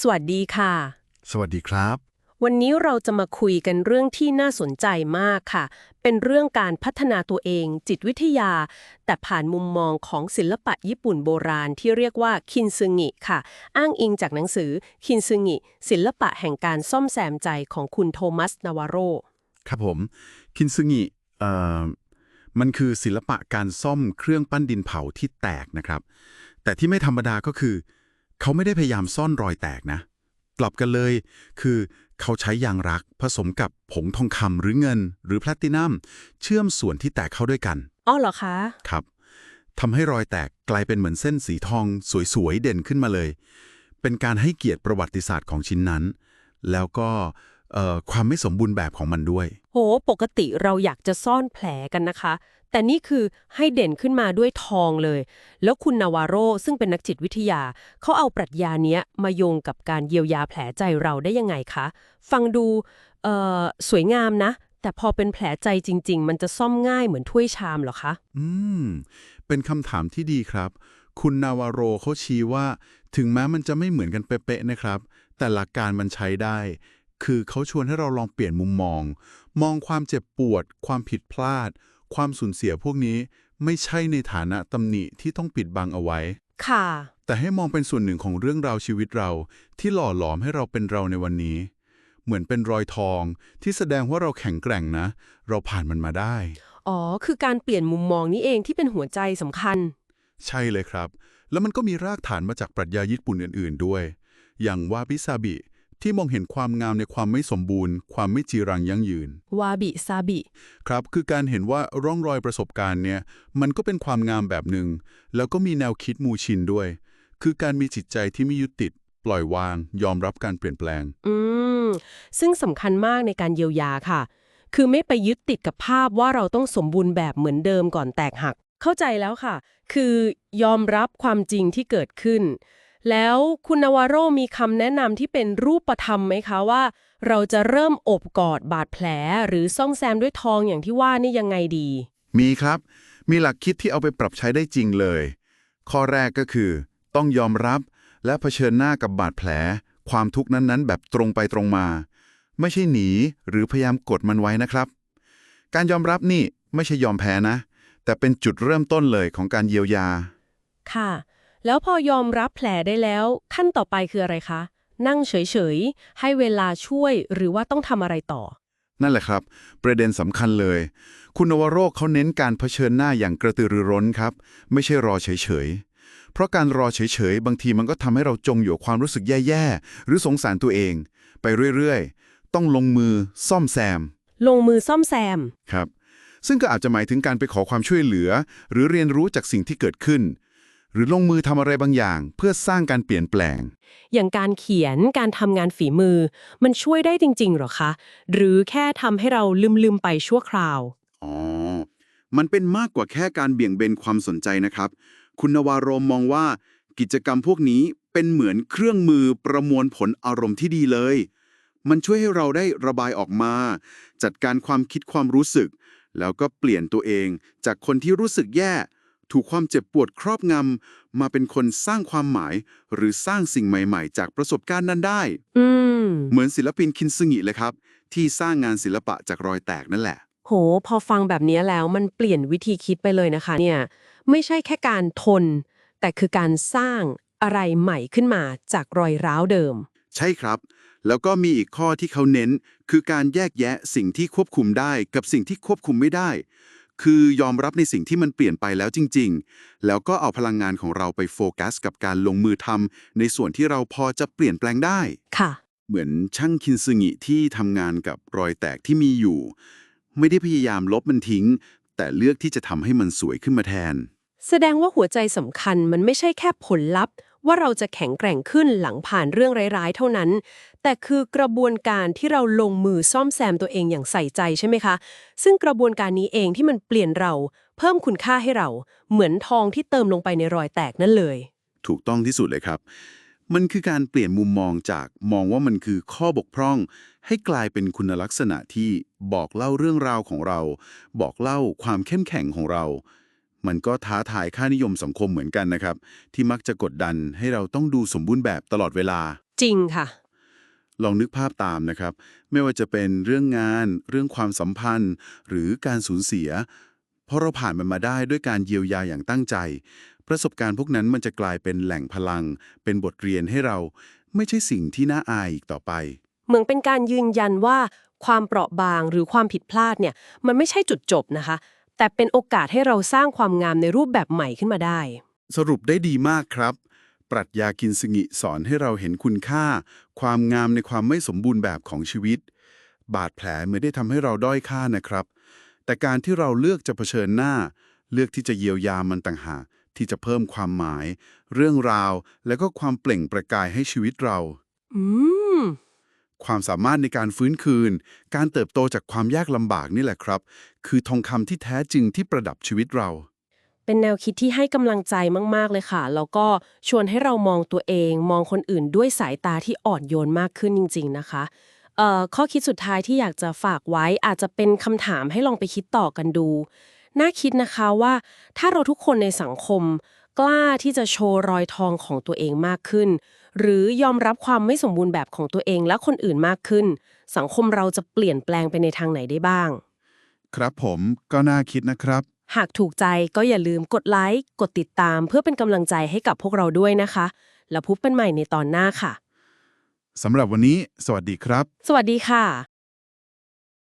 สวัสดีค่ะ สวัสดีครับ วันนี้เราจะมาคุยกันเรื่องที่น่าสนใจมากค่ะ เป็นเรื่องการพัฒนาตัวเอง จิตวิทยา แต่ผ่านมุมมองของศิลปะญี่ปุ่นโบราณที่เรียกว่าคินซึงิค่ะ อ้างอิงจากหนังสือคินซึงิศิลปะแห่งการซ่อมแซมใจของคุณโทมัสนาวาโร ครับผมคินซึงิเอ่อมันคือศิลปะการซ่อมเครื่องปั้นดินเผาที่แตกนะครับ แต่ที่ไม่ธรรมดาก็คือ เขาไม่ได้พยายามซ่อนรอยแตกนะ กลับกันเลย คือเขาใช้ยางรักผสมกับผงทองคำหรือเงิน หรือแพลตินัม เชื่อมส่วนที่แตกเข้าด้วยกัน อ้อเหรอคะ ครับทำให้รอยแตกกลายเป็นเหมือนเส้นสีทอง สวยๆ เด่นขึ้นมาเลย เป็นการให้เกียรติประวัติศาสตร์ของชิ้นนั้น แล้วก็เอ่อความไม่สมบูรณ์แบบของมันด้วยโห ปกติเราอยากจะซ่อนแผลกันนะคะ แต่นี่คือให้เด่นขึ้นมาด้วยทองเลย แล้วคุณนาวาโรซึ่งเป็นนักจิตวิทยา เขาเอาปรัชญาเนี้ยมาโยงกับการเยียวยาแผลใจเราได้ยังไงคะ ฟังดูเอ่อสวยงามนะ แต่พอเป็นแผลใจจริง ๆ มันจะซ่อมง่ายเหมือนถ้วยชามหรอคะ อืม เป็นคำถามที่ดีครับ คุณนาวาโรเขาชี้ว่า ถึงแม้มันจะไม่เหมือนกันเป๊ะๆนะครับ แต่หลักการมันใช้ได้ คือเขาชวนให้เราลองเปลี่ยนมุมมอง มองความเจ็บปวด ความผิดพลาด ความสูญเสียพวกนี้ไม่ใช่ในฐานะตำหนิที่ต้องปิดบังเอาไว้ ค่ะ แต่ให้มองเป็นส่วนหนึ่งของเรื่องราวชีวิตเรา ที่หล่อหลอมให้เราเป็นเราในวันนี้ เหมือนเป็นรอยทอง ที่แสดงว่าเราแข็งแกร่งนะ เราผ่านมันมาได้ อ๋อ คือการเปลี่ยนมุมมองนี้เองที่เป็นหัวใจสำคัญ ใช่เลยครับ แล้วมันก็มีรากฐานมาจากปรัชญาญี่ปุ่นอื่น ๆ ด้วย อย่างวาบิซาบิ ที่มองเห็นความงามในความไม่สมบูรณ์ ความไม่จีรังยั่งยืน วาบิซาบิ ครับ คือการเห็นว่าร่องรอยประสบการณ์เนี่ย มันก็เป็นความงามแบบหนึ่ง แล้วก็มีแนวคิดมูชินด้วย คือการมีจิตใจที่ไม่ยึดติด ปล่อยวาง ยอมรับการเปลี่ยนแปลง อืม ซึ่งสำคัญมากในการเยียวยาค่ะ คือไม่ไปยึดติดกับภาพว่าเราต้องสมบูรณ์แบบเหมือนเดิมก่อนแตกหัก เข้าใจแล้วค่ะ คือยอมรับความจริงที่เกิดขึ้น แล้วคุณนาวาโรมีคำแนะนำที่เป็นรูปธรรมไหมคะว่า เราจะเริ่มอบกอดบาดแผล หรือซ่องแซมด้วยทองอย่างที่ว่านี่ยังไงดี มีครับ มีหลักคิดที่เอาไปปรับใช้ได้จริงเลย ข้อแรกก็คือ ต้องยอมรับและเผชิญหน้ากับบาดแผล ความทุกข์นั้นๆ แบบตรงไปตรงมา ไม่ใช่หนีหรือพยายามกดมันไว้นะครับ การยอมรับนี่ไม่ใช่ยอมแพ้นะ แต่เป็นจุดเริ่มต้นเลยของการเยียวยา ค่ะ แล้วพอยอมรับแผลได้แล้ว ขั้นต่อไปคืออะไรคะ นั่งเฉยๆ ให้เวลาช่วยหรือว่าต้องทำอะไรต่อ นั่นแหละครับ ประเด็นสำคัญเลย คุณนวโรคเขาเน้นการเผชิญหน้าอย่างกระตือรือร้นครับ ไม่ใช่รอเฉยๆ เพราะการรอเฉยๆ บางทีมันก็ทำให้เราจมอยู่กับความรู้สึกแย่ๆ หรือสงสารตัวเอง ไปเรื่อยๆ ต้องลงมือซ่อมแซม ลงมือซ่อมแซม ครับ ซึ่งก็อาจจะหมายถึงการไปขอความช่วยเหลือ หรือเรียนรู้จากสิ่งที่เกิดขึ้น หรือลงมือทำอะไรบางอย่าง เพื่อสร้างการเปลี่ยนแปลง อย่างการเขียนการทำงานฝีมือ มันช่วยได้จริง ๆ หรอคะ หรือแค่ทำให้เราลืม ๆ ไปชั่วคราว อ๋อ มันเป็นมากกว่าแค่การเบี่ยงเบนความสนใจนะครับ คุณนวารมมองว่า กิจกรรมพวกนี้เป็นเหมือนเครื่องมือประมวลผลอารมณ์ที่ดีเลย มันช่วยให้เราได้ระบายออกมา จัดการความคิดความรู้สึก แล้วก็เปลี่ยนตัวเองจากคนที่รู้สึกแย่ ถูกความเจ็บปวดครอบงำ มาเป็นคนสร้างความหมาย หรือสร้างสิ่งใหม่ๆ จากประสบการณ์นั้นได้ อืม เหมือนศิลปินคินซึงิเลยครับ ที่สร้างงานศิลปะจากรอยแตกนั่นแหละ โห พอฟังแบบนี้แล้วมันเปลี่ยนวิธีคิดไปเลยนะคะ เนี่ย ไม่ใช่แค่การทน แต่คือการสร้างอะไรใหม่ขึ้นมาจากรอยร้าวเดิม ใช่ครับ แล้วก็มีอีกข้อที่เขาเน้น คือการแยกแยะสิ่งที่ควบคุมได้กับสิ่งที่ควบคุมไม่ได้ คือยอมรับในสิ่งที่มันเปลี่ยนไปแล้วจริง ๆ แล้วก็เอาพลังงานของเราไปโฟกัส กับการลงมือทำในส่วนที่เราพอจะเปลี่ยนแปลงได้ ค่ะ เหมือนช่างคินซึงิที่ทำงานกับรอยแตกที่มีอยู่ ไม่ได้พยายามลบมันทิ้ง แต่เลือกที่จะทำให้มันสวยขึ้นมาแทน แสดงว่าหัวใจสำคัญมันไม่ใช่แค่ผลลัพธ์ ว่าเราจะแข็งแกร่งขึ้นหลังผ่านเรื่องร้ายๆ เท่านั้น แต่คือกระบวนการที่เราลงมือซ่อมแซมตัวเองอย่างใส่ใจใช่ไหมคะ ซึ่งกระบวนการนี้เองที่มันเปลี่ยนเรา เพิ่มคุณค่าให้เรา เหมือนทองที่เติมลงไปในรอยแตกนั่นเลย ถูกต้องที่สุดเลยครับ มันคือการเปลี่ยนมุมมองจากมองว่ามันคือข้อบกพร่อง ให้กลายเป็นคุณลักษณะที่บอกเล่าเรื่องราวของเรา บอกเล่าความเข้มแข็งของเรามันก็ท้าทายค่านิยมสังคมเหมือนกันนะครับ ที่มักจะกดดันให้เราต้องดูสมบูรณ์แบบตลอดเวลา จริงค่ะ ลองนึกภาพตามนะครับ ไม่ว่าจะเป็นเรื่องงาน เรื่องความสัมพันธ์ หรือการสูญเสีย เพราะเราผ่านมันมาได้ด้วยการเยียวยาอย่างตั้งใจ ประสบการณ์พวกนั้นมันจะกลายเป็นแหล่งพลัง เป็นบทเรียนให้เรา ไม่ใช่สิ่งที่น่าอายอีกต่อไป เหมือนเป็นการยืนยันว่าความเปราะบางหรือความผิดพลาดเนี่ยมันไม่ใช่จุดจบนะคะ แต่เป็นโอกาสให้เราสร้างความงามในรูปแบบใหม่ขึ้นมาได้ สรุปได้ดีมากครับ ปรัชญากินสงิสอนให้เราเห็นคุณค่า ความงามในความไม่สมบูรณ์แบบของชีวิต บาดแผลไม่ได้ทำให้เราด้อยค่านะครับ แต่การที่เราเลือกจะเผชิญหน้า เลือกที่จะเยียวยามันต่างหากที่จะเพิ่มความหมาย เรื่องราว และก็ความเปล่งประกายให้ชีวิตเรา อืมความสามารถในการฟื้นคืน การเติบโตจากความยากลำบากนี่แหละครับ คือทองคำที่แท้จริงที่ประดับชีวิตเรา เป็นแนวคิดที่ให้กำลังใจมาก ๆ เลยค่ะ แล้วก็ชวนให้เรามองตัวเอง มองคนอื่นด้วยสายตาที่อ่อนโยนมากขึ้นจริง ๆ นะคะข้อคิดสุดท้ายที่อยากจะฝากไว้อาจจะเป็นคำถามให้ลองไปคิดต่อกันดู น่าคิดนะคะว่าถ้าเราทุกคนในสังคม กล้าที่จะโชว์รอยทองของตัวเองมากขึ้น หรือยอมรับความไม่สมบูรณ์แบบของตัวเองและคนอื่นมากขึ้น สังคมเราจะเปลี่ยนแปลงไปในทางไหนได้บ้าง ครับผมก็น่าคิดนะครับ หากถูกใจก็อย่าลืมกดไลค์ กดติดตามเพื่อเป็นกำลังใจให้กับพวกเราด้วยนะคะ แล้วพบกันใหม่ในตอนหน้าค่ะ สำหรับวันนี้ สวัสดีครับ สวัสดีค่ะ